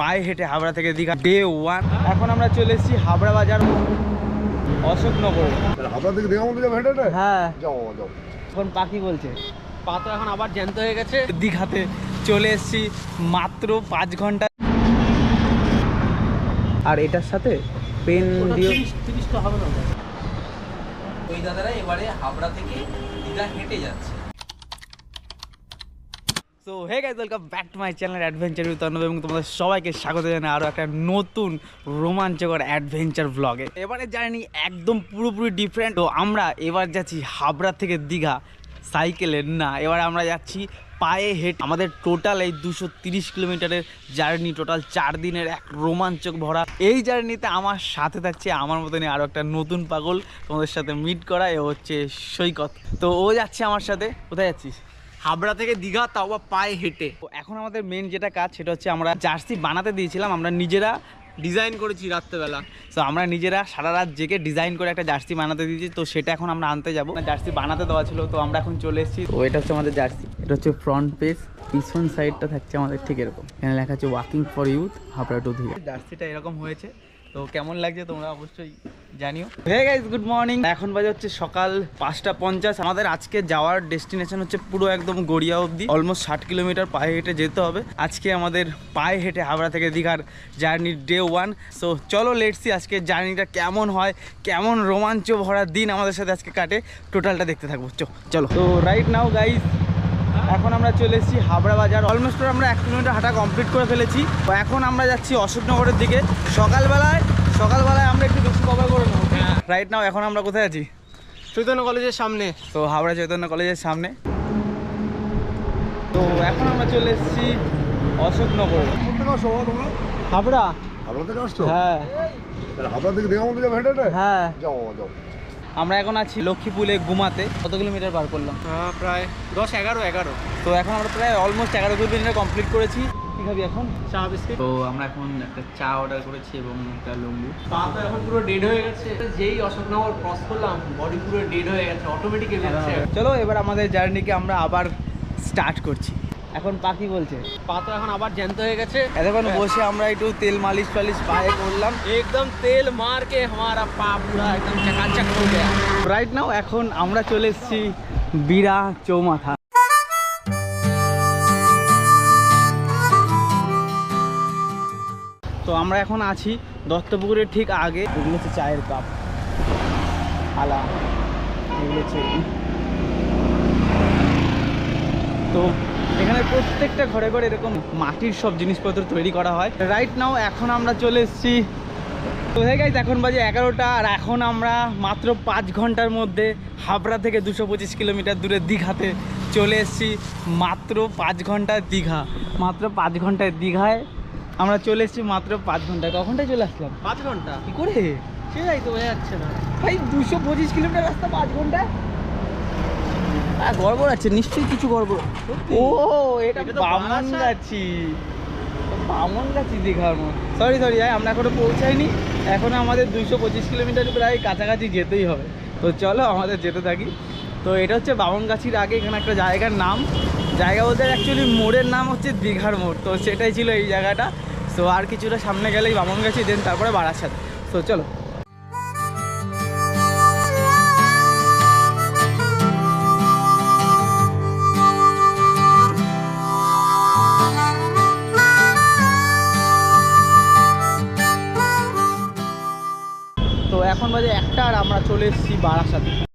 পায়ে হেঁটে হাবড়া থেকে দীঘা। ডে ওয়ান এখন আমরা চলে এসেছি হাবড়া বাজার অশোকনগর। হাবড়া থেকে দীঘা মন্দির যাবে হেঁটে? হেঁটে? হ্যাঁ। যাও যাও এখন পাখি বলছে। পা তো এখন আবার জ্যান্ত হয়ে গেছে। দীঘাতে চলে এসেছি মাত্র পাঁচ ঘণ্টা। আর এটার সাথে পেন দিয়ে তিরিশটা হবে না। ওই দাদারা এবারে হাবড়া থেকে দীঘা হেঁটে যাচ্ছে। So hey guys welcome back to my channel adventure with এবং তোমাদের সবাইকে স্বাগত জানাই আরও একটা নতুন রোমাঞ্চকর অ্যাডভেঞ্চার ব্লগে এবারে জার্নি একদম পুরোপুরি ডিফারেন্ট তো আমরা এবার যাচ্ছি হাবড়া থেকে দীঘা সাইকেলে না, এবার আমরা যাচ্ছি পায়ে হেঁটে। আমাদের টোটাল এই দুশো তিরিশ কিলোমিটারের জার্নি টোটাল চার দিনের এক রোমাঞ্চক ভরা। এই জার্নিতে আমার সাথে থাকছে আমার মতনই আরও একটা নতুন পাগল। তোমাদের সাথে মিট করা এ হচ্ছে সৈকত। তো ও যাচ্ছে আমার সাথে। কোথায় যাচ্ছিস? হাবড়া থেকে দীঘা, তাও আবার পায়ে হেঁটে। এখন আমাদের মেন যেটা কাজ, সেটা হচ্ছে আমরা জার্সি বানাতে দিয়েছিলাম। আমরা নিজেরা ডিজাইন করেছি রাত্রেবেলা। তো আমরা নিজেরা সারা রাত জেগে ডিজাইন করে একটা জার্সি বানাতে দিয়েছি। তো সেটা এখন আমরা আনতে যাব। জার্সি বানাতে দেওয়া ছিল, তো আমরা এখন চলে এসেছি। তো এটা হচ্ছে আমাদের জার্সি। এটা হচ্ছে ফ্রন্ট পেজ পিছন সাইডটা থাকছে আমাদের ঠিক এরকম। এখানে লেখা আছে walking for youth Habra to ধীরে জার্সিটা এরকম হয়েছে। তো কেমন লাগছে তোমরা অবশ্যই জানিও। গুড মর্নিং এখন বাজে হচ্ছে সকাল পাঁচটা পঞ্চাশ। আমাদের আজকে যাওয়ার ডেস্টিনেশন হচ্ছে পুরো একদম গড়িয়া অবধি। অলমোস্ট ষাট কিলোমিটার পায়ে হেঁটে যেতে হবে। আজকে আমাদের পায়ে হেঁটে হাবড়া থেকে দীঘার জার্নির ডে ওয়ান সো চলো লেটসি আজকে জার্নিটা কেমন হয়, কেমন রোমাঞ্চ ভরা দিন আমাদের সাথে আজকে কাটে। টোটালটা দেখতে থাকব। চলো। তো রাইট নাও গাইজ এখন আমরা চলে এসেছি হাবড়া বাজার। অলমোস্ট আমরা এক কিলোমিটার হাঁটা কমপ্লিট করে ফেলেছি। এখন আমরা যাচ্ছি অশোকনগরের দিকে। সকালবেলায় সকালবেলায় আমরা একটু বেশি কভার করে নেব রাইট নাও এখন আমরা কোথায় আছি? চৈতন্য কলেজের সামনে। তো হাওড়া চৈতন্য কলেজের সামনে। তো এখন আমরা চলে এসেছি অশোকনগর। হাবড়া হাবড়া থেকে আসছো? হ্যাঁ। তাহলে হাবড়া থেকে দীঘা যাবে হেঁটে হেঁটে? হ্যাঁ। যাও যাও আমরা এখন আছি লক্ষ্মীপুলে ঘুমাতে। কত কিলোমিটার পার করলাম? হ্যাঁ প্রায় দশ এগারো এগারো। তো এখন আমরা প্রায় অলমোস্ট এগারো কিলোমিটার কমপ্লিট করেছি। এখন? চা তো আমরা এখন একটা চা অর্ডার করেছি এবং একটা এখন পুরো ডেড হয়ে গেছে। যেই ক্রস করলাম বডি পুরো ডেড হয়ে গেছে হ্যাঁ। চলো এবার আমাদের জার্নিকে আমরা আবার স্টার্ট করছি। এখন পা কি বলছে? পা এখন আবার জ্যান্ত হয়ে গেছে। এতক্ষণ বসে আমরা একটু তেল মালিশ ফালিশ পায়ে করলাম। একদম তেল মারকে আমারা পা পুরা একদম চাকাচাক হয়ে গেছে রাইট নাও এখন আমরা চলে এসেছি বিরা চৌমাথা। আমরা এখন আছি দত্তপুকুরের ঠিক আগে। এগুলো হচ্ছে চায়ের কাপ। আলা, এগুলো হচ্ছে তো এখানে প্রত্যেকটা ঘরে ঘরে এরকম মাটির সব জিনিসপত্র তৈরি করা হয়। রাইট নাও এখন আমরা চলে এসেছি। তো হে গাইজ এখন বাজে এগারোটা আর এখন আমরা মাত্র পাঁচ ঘণ্টার মধ্যে হাবড়া থেকে দুশো পঁচিশ কিলোমিটার দূরে দীঘাতে চলে এসেছি। মাত্র পাঁচ ঘন্টায় দীঘা। মাত্র পাঁচ ঘন্টায় দীঘায় আমরা চলে এসেছি মাত্র পাঁচ ঘন্টায় কখনটায় চলে আসলাম? পাঁচ ঘণ্টা? কি করে? সেটাই তো বোঝা যাচ্ছে না। ভাই দুশো পঁচিশ কিলোমিটার রাস্তা পাঁচ গড়বড় আছে নিশ্চয়ই কিছু গড়বড়। ও এটা বামন। গাছি বামন গাছি দীঘার সরি সরি আমরা এখনও পৌঁছাইনি। এখনও আমাদের দুইশো পঁচিশ কিলোমিটার প্রায় কাছাকাছি যেতেই হবে। তো চলো আমাদের যেতে থাকি। তো এটা হচ্ছে বামনগাছির আগে এখানে একটা জায়গার নাম। জায়গা বলতে অ্যাকচুয়ালি মোড়ের নাম হচ্ছে দীঘার মোড়, তো সেটাই ছিল এই জায়গাটা। সো আর কিছুটা সামনে গেলেই বামন গেছি দেন তারপরে বারাসাত। তো চলো। তো এখন বাজে একটা আর আমরা চলে এসেছি বারাসাতে।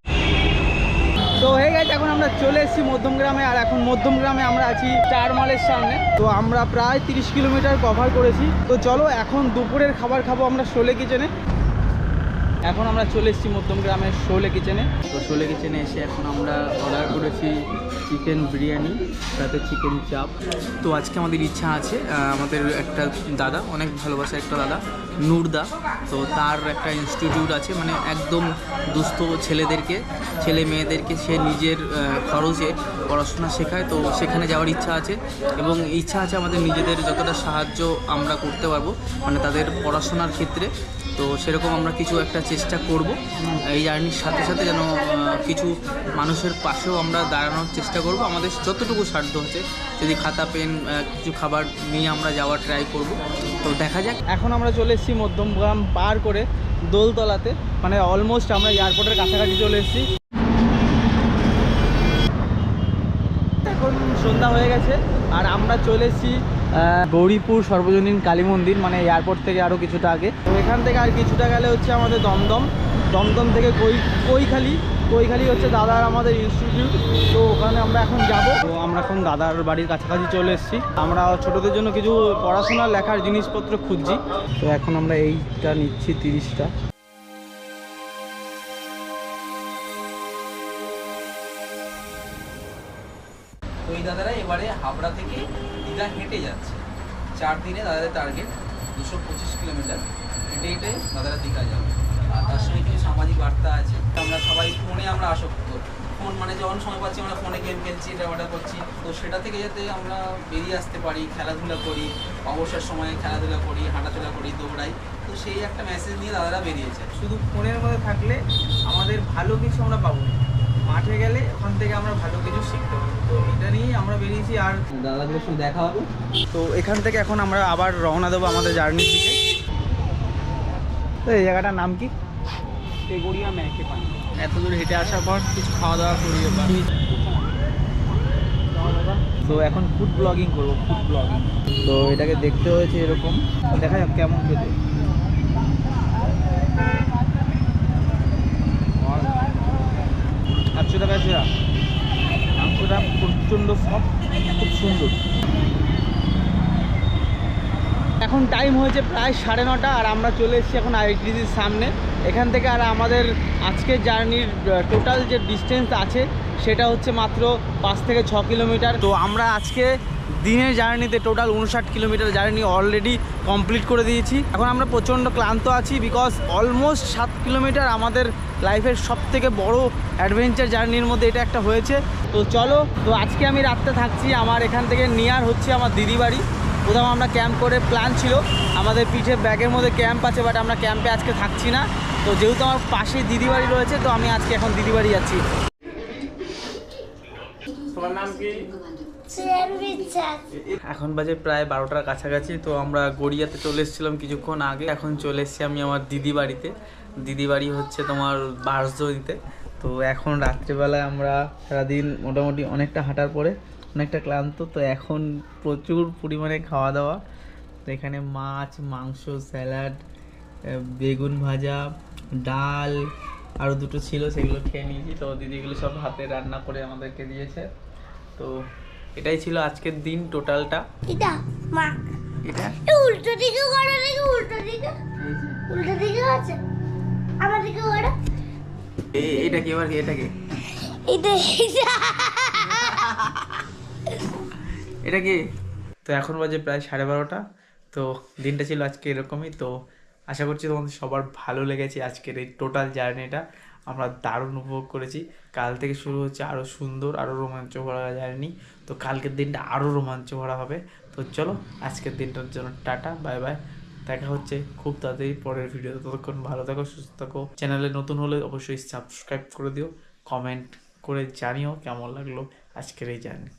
তো হয়ে গেছে এখন আমরা চলে এসেছি মধ্যমগ্রামে, আর এখন মধ্যমগ্রামে আমরা আছি চার মালের সামনে। তো আমরা প্রায় তিরিশ কিলোমিটার কভার করেছি। তো চলো, এখন দুপুরের খাবার খাব আমরা শোলে কিচেনে এখন আমরা চলে এসেছি মধ্যমগ্রামের শোলে কিচেনে। তো শোলে কিচেনে এসে এখন আমরা অর্ডার করেছি চিকেন বিরিয়ানি, সাথে চিকেন চাপ তো আজকে আমাদের ইচ্ছা আছে আমাদের একটা দাদা, অনেক ভালোবাসা একটা দাদা, নূরদা। তো তার একটা ইনস্টিটিউট আছে মানে একদম দুস্থ ছেলেদেরকে, ছেলে মেয়েদেরকে সে নিজের খরচে পড়াশোনা শেখায়। তো সেখানে যাওয়ার ইচ্ছা আছে এবং ইচ্ছা আছে আমাদের নিজেদের যতটা সাহায্য আমরা করতে পারব মানে তাদের পড়াশোনার ক্ষেত্রে। তো সেরকম আমরা কিছু একটা চেষ্টা করব। এই জার্নির সাথে সাথে যেন কিছু মানুষের পাশেও আমরা দাঁড়ানোর চেষ্টা করব। আমাদের যতটুকু সাধ্য হচ্ছে, যদি খাতা, পেন কিছু খাবার নিয়ে আমরা যাওয়ার ট্রাই করব। তো দেখা যাক। এখন আমরা চলে এসেছি মধ্যমগ্রাম পার করে দোলতলাতে। মানে অলমোস্ট আমরা এয়ারপোর্টের কাছাকাছি চলে এসেছি। এখন সন্ধ্যা হয়ে গেছে, আর আমরা চলে এসেছি গৌরীপুর সর্বজনীন কালী মন্দির মানে এয়ারপোর্ট থেকে আরও কিছুটা আগে। তো এখান থেকে আর কিছুটা গেলে হচ্ছে আমাদের দমদম। দমদম থেকে কই, কৈখালি। কৈখালি হচ্ছে দাদার আমাদের ইনস্টিটিউট তো ওখানে আমরা এখন যাব। তো আমরা এখন দাদার বাড়ির কাছাকাছি চলে এসেছি। আমরা ছোটদের জন্য কিছু পড়াশোনা লেখার জিনিসপত্র খুঁজছি। তো এখন আমরা এইটা নিচ্ছি তিরিশটা। দীঘা হেঁটে যাচ্ছে। চার দিনে দাদাদের টার্গেট দুশো পঁচিশ কিলোমিটার হেঁটে হেঁটে দাদারা দীঘা যাবে। আর তার সঙ্গে কিছু সামাজিক বার্তা আছে। আমরা সবাই ফোনে আমরা আসক্ত। ফোন মানে যখন সময় পাচ্ছি আমরা ফোনে গেম খেলছি এটা ওটা করছি। তো সেটা থেকে যাতে আমরা বেরিয়ে আসতে পারি, খেলাধুলা করি, অবসর সময়ে খেলাধুলা করি, হাঁটাচলা করি, দৌড়াই, তো সেই একটা মেসেজ নিয়ে দাদারা বেরিয়েছে শুধু ফোনের মধ্যে থাকলে আমাদের ভালো কিছু আমরা পাবো না। মাঠে গেলে ওখান থেকে আমরা ভালো কিছু শিখতে পারব। তো এটা নিয়েই আমরা বেরিয়েছি আর দাদাগুলোর সঙ্গে দেখা হবে। তো এখান থেকে এখন আমরা আবার রওনা দেবো আমাদের জার্নির দিকে। তো এই জায়গাটার নাম কি? তেগড়িয়া ম্যাকে পানি। এত দূর হেঁটে আসার পর কিছু খাওয়া দাওয়া করি তো এখন ফুড ব্লগিং করব ফুড ব্লগিং তো এটাকে দেখতে হয়েছে এরকম। দেখা যাক কেমন খেতে। একশো টাকা সেরা। মাংসটা প্রচণ্ড সফট খুব সুন্দর। এখন টাইম হয়েছে প্রায় সাড়ে নটা আর আমরা চলে এসেছি এখন আইটিসির সামনে। এখান থেকে আর আমাদের আজকের জার্নির টোটাল যে ডিস্টেন্স আছে সেটা হচ্ছে মাত্র পাঁচ থেকে ছ কিলোমিটার। তো আমরা আজকে দিনের জার্নিতে টোটাল উনষাট কিলোমিটার জার্নি অলরেডি কমপ্লিট করে দিয়েছি। এখন আমরা প্রচণ্ড ক্লান্ত আছি বিকজ অলমোস্ট সাত কিলোমিটার আমাদের লাইফের সব থেকে বড়ো অ্যাডভেঞ্চার জার্নির মধ্যে এটা একটা হয়েছে। তো চলো, তো আজকে আমি রাত্রে থাকছি আমার এখান থেকে নিয়ার হচ্ছে আমার দিদি বাড়ি কোথাও আমরা ক্যাম্প করে প্ল্যান ছিল, আমাদের পিঠে ব্যাগের মধ্যে ক্যাম্প আছে বাট আমরা ক্যাম্পে আজকে থাকছি না। তো যেহেতু আমার পাশেই দিদি বাড়ি রয়েছে, তো আমি আজকে এখন দিদি বাড়ি যাচ্ছি। এখন বাজে প্রায় বারোটার কাছাকাছি, তো আমরা গড়িয়াতে চলে এসেছিলাম কিছুক্ষণ আগে। এখন চলে এসেছি আমি আমার দিদি বাড়িতে। দিদি বাড়ি হচ্ছে তোমার বার্সদইতে। তো এখন রাত্রিবেলায় আমরা সারাদিন মোটামুটি অনেকটা হাঁটার পরে অনেকটা ক্লান্ত, তো এখন প্রচুর পরিমাণে খাওয়া দাওয়া। তো এখানে মাছ, মাংস, স্যালাড বেগুন ভাজা, ডাল আরও দুটো ছিল সেগুলো খেয়ে নিয়েছি। তো দিদিগুলো সব হাতে রান্না করে আমাদেরকে দিয়েছে। তো এটাই ছিল আজকের দিন টোটালটা। এটা মা এটা? উল্টো দিকে করো নাকি উল্টো দিকে। উল্টো দিকে আছে। আমার দিকে করো। এ- এটা কি এবার কি এটা কি? এটা। এটা কি? তো এখন বাজে প্রায় সাড়ে বারোটা। তো দিনটা ছিল আজকে এরকমই তো আশা করছি তোমাদের সবার ভালো লেগেছে আজকের এই টোটাল জার্নিটা আমরা দারুণ উপভোগ করেছি। কাল থেকে শুরু হচ্ছে আরও সুন্দর আরও রোমাঞ্চ ভরা জার্নি তো কালকের দিনটা আরও রোমাঞ্চ ভরা হবে। তো চলো, আজকের দিনটার জন্য টাটা বাই বাই দেখা হচ্ছে খুব তাড়াতাড়ি পরের ভিডিওতে ততক্ষণ ভালো থাকো, সুস্থ থাকো। চ্যানেলে নতুন হলে অবশ্যই সাবস্ক্রাইব করে দিও। কমেন্ট করে জানিও কেমন লাগল আজকের এই জার্নি